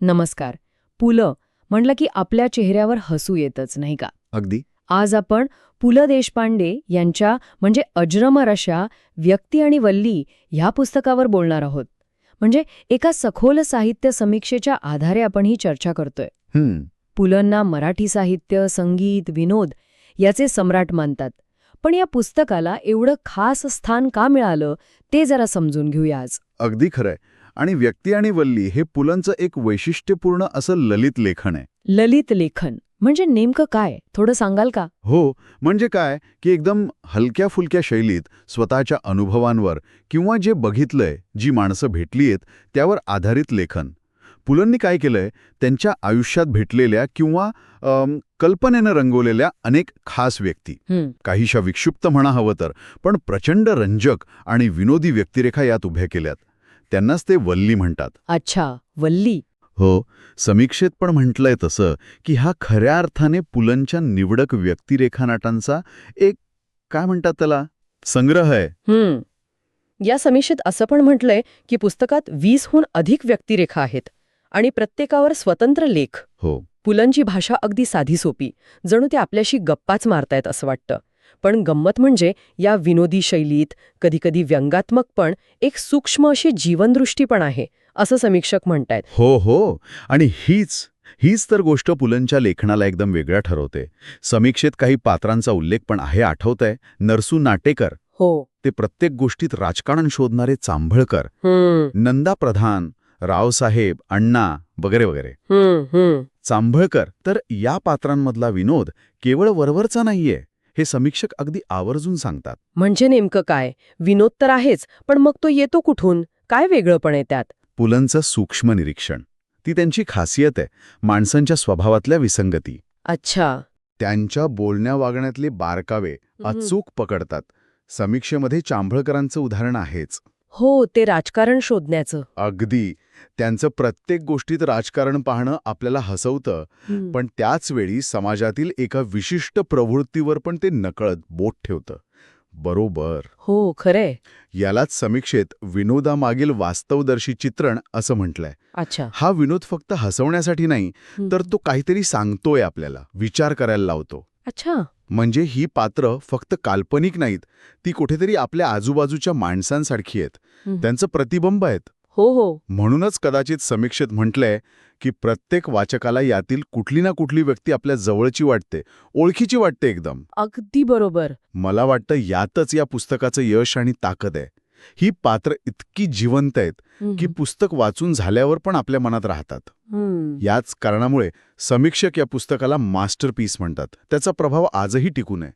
नमस्कार. पुलं म्हटलं की आपल्या चेहऱ्यावर हसू येतच नाही का? अगदी. आज आपण पु ल देशपांडे यांच्या म्हणजे अजरमर अशा व्यक्ती आणि वल्ली ह्या पुस्तकावर बोलणार आहोत. म्हणजे एका सखोल साहित्य समीक्षेच्या आधारे आपण ही चर्चा करतोय. पुलंना मराठी साहित्य संगीत विनोद याचे सम्राट मानतात. पण या पुस्तकाला एवढं खास स्थान का मिळालं ते जरा समजून घेऊया आज. अगदी खरंय. आणि व्यक्ती आणि वल्ली हे पुलंचं एक वैशिष्ट्यपूर्ण असं ललित लेखन आहे. ललित लेखन. म्हणजे नेमकं काय? थोडं सांगाल का? हो म्हणजे काय? की एकदम हलक्या फुलक्या शैलीत स्वतःच्या अनुभवांवर किंवा जे बघितलंय जी माणसं भेटलीयत त्यावर आधारित लेखन. पुलंनी काय केलंय? त्यांच्या आयुष्यात भेटलेल्या किंवा कल्पनेनं रंगवलेल्या अनेक खास व्यक्ती. काहीशा विक्षिप्त म्हणा हवं तर पण प्रचंड रंजक आणि विनोदी व्यक्तिरेखा यात उभ्या केल्यात. त्यांनाच ते वल्ली म्हणतात. अच्छा वल्ली. हो समीक्षेत पण म्हटलंय तसं की हा खऱ्या अर्थाने पुलंच्या निवडक व्यक्तिरेखानाटांचा एक काय म्हणतात त्याला संग्रह आहे. हम्म. या समीक्षेत असं पण म्हटलंय की पुस्तकात वीसहून अधिक व्यक्तिरेखा आहेत आणि प्रत्येकावर स्वतंत्र लेख. हो. पुलंची भाषा अगदी साधी सोपी जणू ते आपल्याशी गप्पाच मारतायत असं वाटतं. पण गंमत म्हणजे या विनोदी शैलीत कधीकधी व्यंगात्मक पण एक सूक्ष्म अशी जीवनदृष्टी पण आहे असं समीक्षक म्हणतायत. हो हो. आणि हीच हीच तर गोष्ट पुलंच्या लेखनाला एकदम वेगळ्या ठरवते. समीक्षेत काही पात्रांचा उल्लेख पण आहे आठवतंय. नरसू नाटेकर. हो. ते प्रत्येक गोष्टीत राजकारण शोधणारे चांभळकर. नंदा प्रधान रावसाहेब अण्णा वगैरे वगैरे. चांभळकर. तर या पात्रांमधला विनोद केवळ वरवरचा नाहीये. हे समीक्षक अगदी आवर्जून सांगतात. म्हणजे नेमकं काय? विनोद तर आहेच पण मग तो येतो कुठून? काय वेगळंपण आहे त्यात? पुलंचं सूक्ष्म निरीक्षण. ती त्यांची खासियत आहे माणसांच्या स्वभावातल्या विसंगती. अच्छा. त्यांच्या बोलण्या वागण्यातले बारकावे अचूक पकडतात. समीक्षेमध्ये चांभळकरांचं उदाहरण आहेच. हो ते राजकारण शोधण्याचं. अगदी. त्यांचं प्रत्येक गोष्टीत राजकारण पाहणं आपल्याला हसवतं. पण त्याच वेळी समाजातील एका विशिष्ट प्रवृत्तीवर पण ते नकळत बोट ठेवतं. बरोबर. हो खरंय. यालाच समीक्षेत विनोदामागील वास्तवदर्शी चित्रण असं म्हटलंय. अच्छा. हा विनोद फक्त हसवण्यासाठी नाही तर तो काहीतरी सांगतोय आपल्याला विचार करायला लावतो. अच्छा. म्हणजे ही पात्र फक्त काल्पनिक नाहीत ती कुठेतरी आपल्या आजूबाजूच्या माणसांसारखी आहेत. त्यांचं प्रतिबिंब आहेत. हो हो. म्हणूनच कदाचित समीक्षेत म्हटलंय की प्रत्येक वाचकाला यातील कुठली ना कुठली व्यक्ती आपल्या जवळची वाटते ओळखीची वाटते एकदम. अगदी बरोबर. मला वाटतं यातच या पुस्तकाचं यश आणि ताकद आहे. ही पात्र इतकी जिवंत आहेत की पुस्तक वाचून झाल्यावर पण आपल्या मनात राहतात. याच कारणामुळे समीक्षक या पुस्तकाला मास्टरपीस म्हणतात. त्याचा प्रभाव आजही टिकून आहे.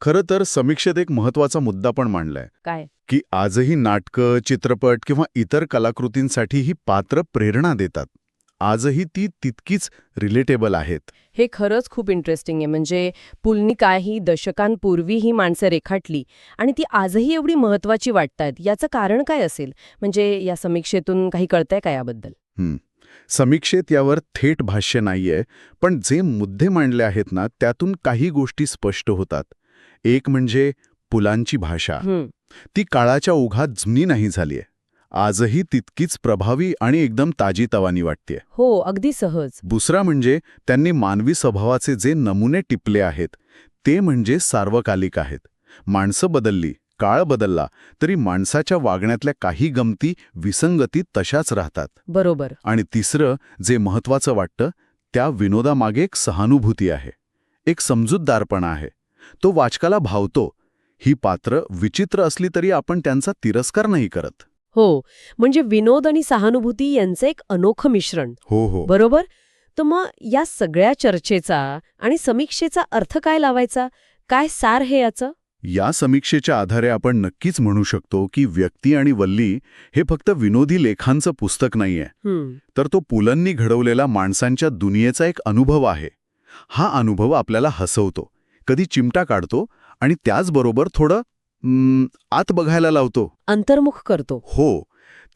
खरं तर समीक्षेत एक महत्त्वाचा मुद्दा पण मांडलाय. काय? की आजही नाटकं चित्रपट किंवा इतर कलाकृतींसाठी ही पात्र प्रेरणा देतात. आजही ती तितकीच रिलेटेबल आहेत. हे खरंच खूप इंटरेस्टिंग आहे. म्हणजे पुलनी काही दशकांपूर्वी ही माणसं रेखाटली आणि ती आजही एवढी महत्वाची वाटतायत याचं कारण काय असेल? म्हणजे या समीक्षेतून काही कळतंय का याबद्दल. समीक्षेत यावर थेट भाष्य नाहीये. पण जे मुद्दे मांडले आहेत ना त्यातून काही गोष्टी स्पष्ट होतात. एक म्हणजे पुलांची भाषा. ती काळाच्या ओघात जुनी नाही झालीय. आजही तितकीच प्रभावी आणि एकदम ताजीतवानी वाटते हो अगदी सहज. दुसरा म्हणजे त्यांनी मानवी स्वभावाचे जे नमुने टिपले आहेत ते म्हणजे सार्वकालिक आहेत. माणसं बदलली काळ बदलला तरी माणसाच्या वागण्यातल्या काही गमती विसंगती तशाच राहतात. बरोबर. आणि तिसरं जे महत्वाचं वाटतं त्या विनोदामागे एक सहानुभूती आहे. एक समजूतदारपणा आहे. तो वाचकाला भावतो. ही पात्र विचित्र असली तरी आपण त्यांचा तिरस्कार नाही करत. हो म्हणजे विनोद आणि सहानुभूती यांचं एक अनोखं मिश्रण. हो हो. बरोबर? तर मग या सगळ्या चर्चेचा आणि समीक्षेचा अर्थ काय लावायचा? काय सार हे याचं? या समीक्षेच्या आधारे आपण नक्कीच म्हणू शकतो की व्यक्ती आणि वल्ली हे फक्त विनोदी लेखांचं पुस्तक नाहीये. हम्म. तर तो पुलंनी घडवलेला माणसांच्या दुनियेचा एक अनुभव आहे. हा अनुभव आपल्याला हसवतो कधी चिमटा काढतो आणि त्याचबरोबर थोडं आत बघायला लावतो. अंतर्मुख करतो. हो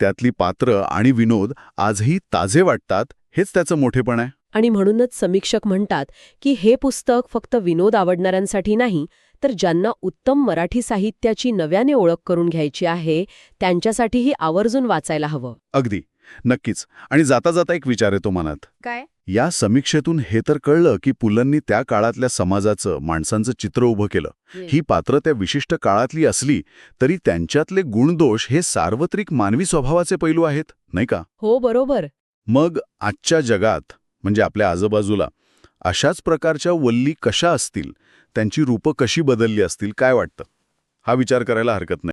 त्यातली पात्र आणि विनोद आजही ताजे वाटतात हेच त्याचं मोठेपण आहे. आणि म्हणूनच समीक्षक म्हणतात की हे पुस्तक फक्त विनोद आवडणाऱ्यांसाठी नाही तर ज्यांना उत्तम मराठी साहित्याची नव्याने ओळख करून घ्यायची आहे त्यांच्यासाठीही आवर्जून वाचायला हवं. अगदी. नक्कीच. आणि जाता जाता एक विचार येतो मनात. काय? या समीक्षेतून हे तर कळलं की पुलंनी त्या काळातल्या समाजाचं माणसांचं चित्र उभं केलं. ही पात्र त्या विशिष्ट काळातली असली तरी त्यांच्यातले गुणदोष हे सार्वत्रिक मानवी स्वभावाचे पैलू आहेत नाही का? हो बरोबर. मग आजच्या जगात म्हणजे आपल्या आजूबाजूला अशाच प्रकारच्या वल्ली कशा असतील? त्यांची रूपं कशी बदलली असतील? काय वाटतं? हा विचार करायला हरकत नाही.